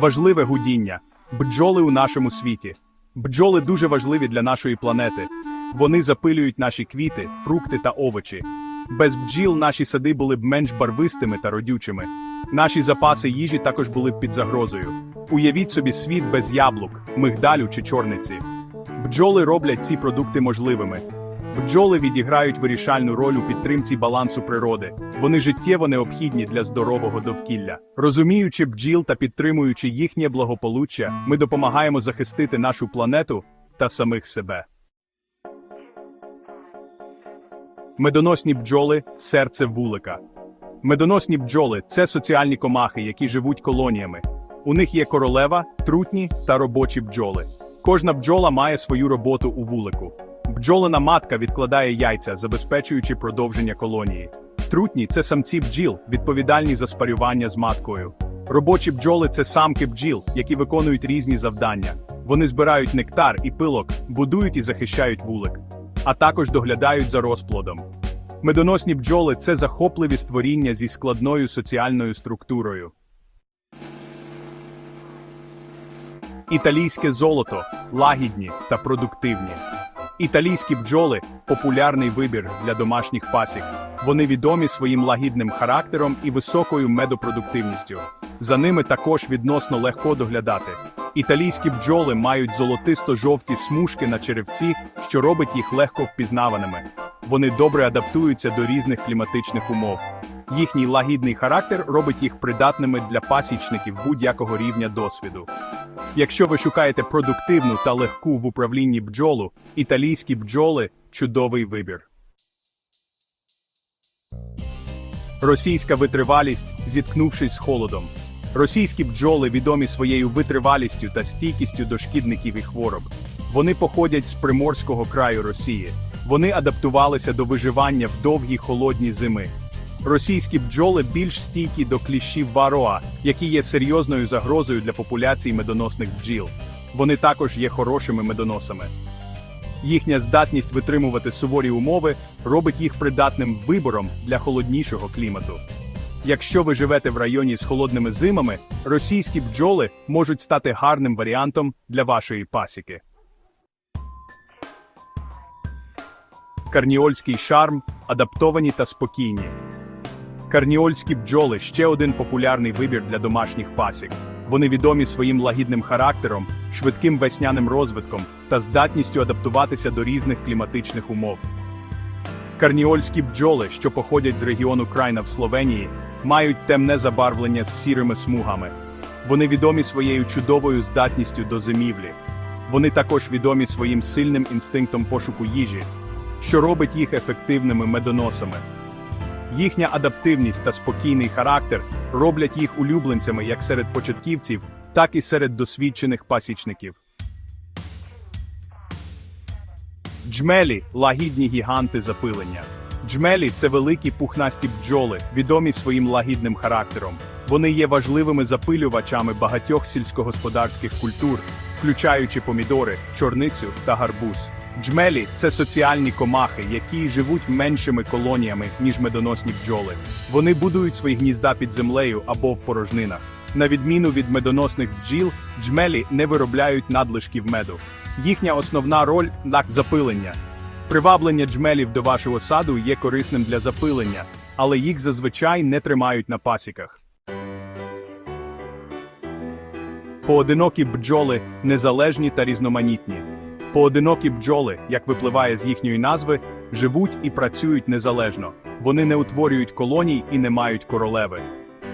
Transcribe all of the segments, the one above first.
Важливе гудіння. Бджоли у нашому світі. Бджоли дуже важливі для нашої планети. Вони запилюють наші квіти, фрукти та овочі. Без бджіл наші сади були б менш барвистими та родючими. Наші запаси їжі також були б під загрозою. Уявіть собі світ без яблук, мигдалю чи чорниці. Бджоли роблять ці продукти можливими. Бджоли відіграють вирішальну роль у підтримці балансу природи. Вони життєво необхідні для здорового довкілля. Розуміючи бджіл та підтримуючи їхнє благополуччя, ми допомагаємо захистити нашу планету та самих себе. Медоносні бджоли серце вулика. Медоносні бджоли це соціальні комахи, які живуть колоніями. У них є королева, трутні та робочі бджоли. Кожна бджола має свою роботу у вулику. Бджолина матка відкладає яйця, забезпечуючи продовження колонії. Трутні це самці бджіл, відповідальні за спарювання з маткою. Робочі бджоли це самки бджіл, які виконують різні завдання. Вони збирають нектар і пилок, будують і захищають вулик, а також доглядають за розплодом. Медоносні бджоли це захопливі створіння зі складною соціальною структурою. Італійське золото лагідні та продуктивні. Італійські бджоли популярний вибір для домашніх пасік. Вони відомі своїм лагідним характером і високою медопродуктивністю. За ними також відносно легко доглядати. Італійські бджоли мають золотисто-жовті смужки на черевці, що робить їх легко впізнаваними. Вони добре адаптуються до різних кліматичних умов. Їхній лагідний характер робить їх придатними для пасічників будь-якого рівня досвіду. Якщо ви шукаєте продуктивну та легку в управлінні бджолу, італійські бджоли чудовий вибір. Російська витривалість, зіткнувшись з холодом. Російські бджоли відомі своєю витривалістю та стійкістю до шкідників і хвороб. Вони походять з приморського краю Росії. Вони адаптувалися до виживання в довгі холодні зими. Російські бджоли більш стійкі до кліщів вароа, які є серйозною загрозою для популяцій медоносних бджіл. Вони також є хорошими медоносами. Їхня здатність витримувати суворі умови робить їх придатним вибором для холоднішого клімату. Якщо ви живете в районі з холодними зимами, російські бджоли можуть стати гарним варіантом для вашої пасіки. Карніольський шарм адаптовані та спокійні. Карніольські бджоли ще один популярний вибір для домашніх пасік. Вони відомі своїм лагідним характером, швидким весняним розвитком та здатністю адаптуватися до різних кліматичних умов. Карніольські бджоли, що походять з регіону Крайна в Словенії, мають темне забарвлення з сірими смугами. Вони відомі своєю чудовою здатністю до зимівлі. Вони також відомі своїм сильним інстинктом пошуку їжі, що робить їх ефективними медоносами. Їхня адаптивність та спокійний характер роблять їх улюбленцями як серед початківців, так і серед досвідчених пасічників. Джмелі лагідні гіганти запилення. Джмелі це великі пухнасті бджоли, відомі своїм лагідним характером. Вони є важливими запилювачами багатьох сільськогосподарських культур, включаючи помідори, чорницю та гарбуз. Джмелі це соціальні комахи, які живуть меншими колоніями, ніж медоносні бджоли. Вони будують свої гнізда під землею або в порожнинах. На відміну від медоносних бджіл, джмелі не виробляють надлишків меду. Їхня основна роль запилення. Приваблення джмелів до вашого саду є корисним для запилення, але їх зазвичай не тримають на пасіках. Поодинокі бджоли незалежні та різноманітні. Поодинокі бджоли, як випливає з їхньої назви, живуть і працюють незалежно. Вони не утворюють колоній і не мають королеви.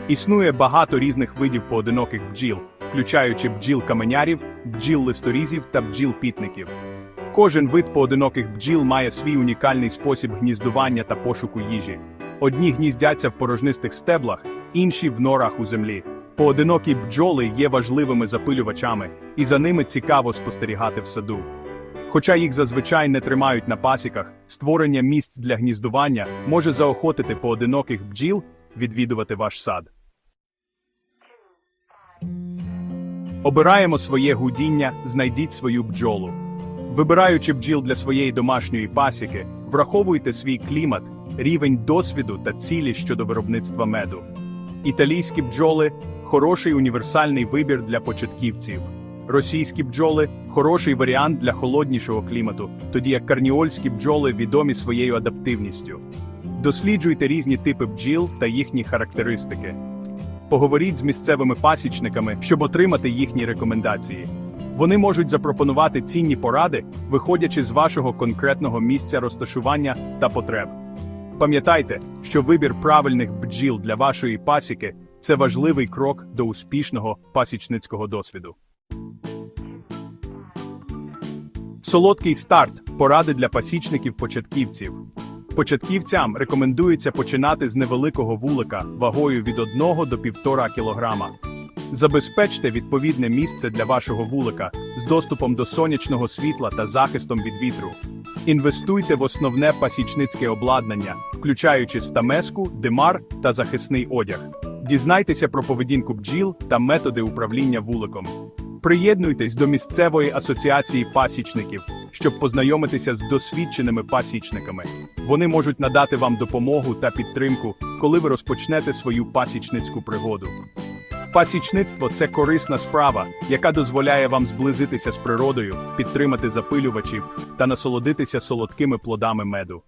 Існує багато різних видів поодиноких бджіл, включаючи бджіл-каменярів, бджіл-листорізів та бджіл-пітників. Кожен вид поодиноких бджіл має свій унікальний спосіб гніздування та пошуку їжі. Одні гніздяться в порожнистих стеблах, інші в норах у землі. Поодинокі бджоли є важливими запилювачами, і за ними цікаво спостерігати в саду. Хоча їх зазвичай не тримають на пасіках, створення місць для гніздування може заохотити поодиноких бджіл відвідувати ваш сад. Обираємо своє гудіння, знайдіть свою бджолу. Вибираючи бджіл для своєї домашньої пасіки, враховуйте свій клімат, рівень досвіду та цілі щодо виробництва меду. Італійські бджоли хороший універсальний вибір для початківців. Російські бджоли хороший варіант для холоднішого клімату, тоді як карніольські бджоли відомі своєю адаптивністю. Досліджуйте різні типи бджіл та їхні характеристики. Поговоріть з місцевими пасічниками, щоб отримати їхні рекомендації. Вони можуть запропонувати цінні поради, виходячи з вашого конкретного місця розташування та потреб. Пам'ятайте, що вибір правильних бджіл для вашої пасіки це важливий крок до успішного пасічницького досвіду. Солодкий старт поради для пасічників-початківців. Початківцям рекомендується починати з невеликого вулика вагою від 1 до 1,5 кг. Забезпечте відповідне місце для вашого вулика з доступом до сонячного світла та захистом від вітру. Інвестуйте в основне пасічницьке обладнання, включаючи стамеску, димар та захисний одяг. Дізнайтеся про поведінку бджіл та методи управління вуликом. Приєднуйтесь до місцевої асоціації пасічників, щоб познайомитися з досвідченими пасічниками. Вони можуть надати вам допомогу та підтримку, коли ви розпочнете свою пасічницьку пригоду. Пасічництво це корисна справа, яка дозволяє вам зблизитися з природою, підтримати запилювачів та насолодитися солодкими плодами меду.